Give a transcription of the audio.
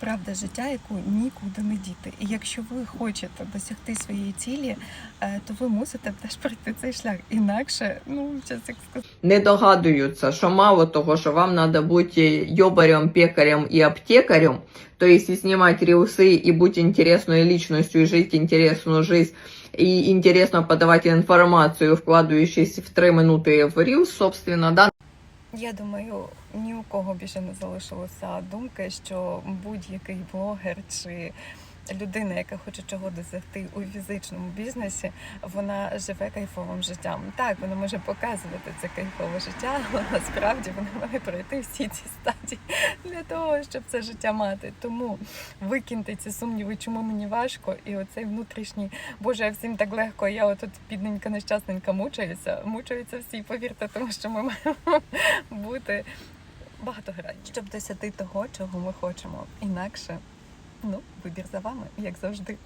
правда життя, яку нікуди не діти. І якщо ви хочете досягти своєї цілі, е, то ви мусите теж пройти цей шлях. Інакше, ну зараз як сказати. не догадуються, що мало того, що вам треба бути йобарем, пекарем і аптекарем, то есть и снимать рилсы, и быть интересной личностью, и жить интересную жизнь, и интересно подавать информацию, вкладывающись в 3 минуты в рилс, собственно, да, я думаю, ні у кого більше не залишилося думки, що будь-який блогер чи людина, яка хоче чого досягти у фізичному бізнесі, вона живе кайфовим життям. Так, вона може показувати це кайфове життя, але насправді вона має пройти всі ці стадії для того, щоб це життя мати. Тому викиньте ці сумніви, чому мені важко, і оцей внутрішній Боже, всім так легко. Я отут бідненька нещасненька мучаюся. Мучаються всі, повірте, тому що ми маємо бути багатогранні, щоб досягти того, чого ми хочемо. Інакше, ну, вибір за вами, як завжди.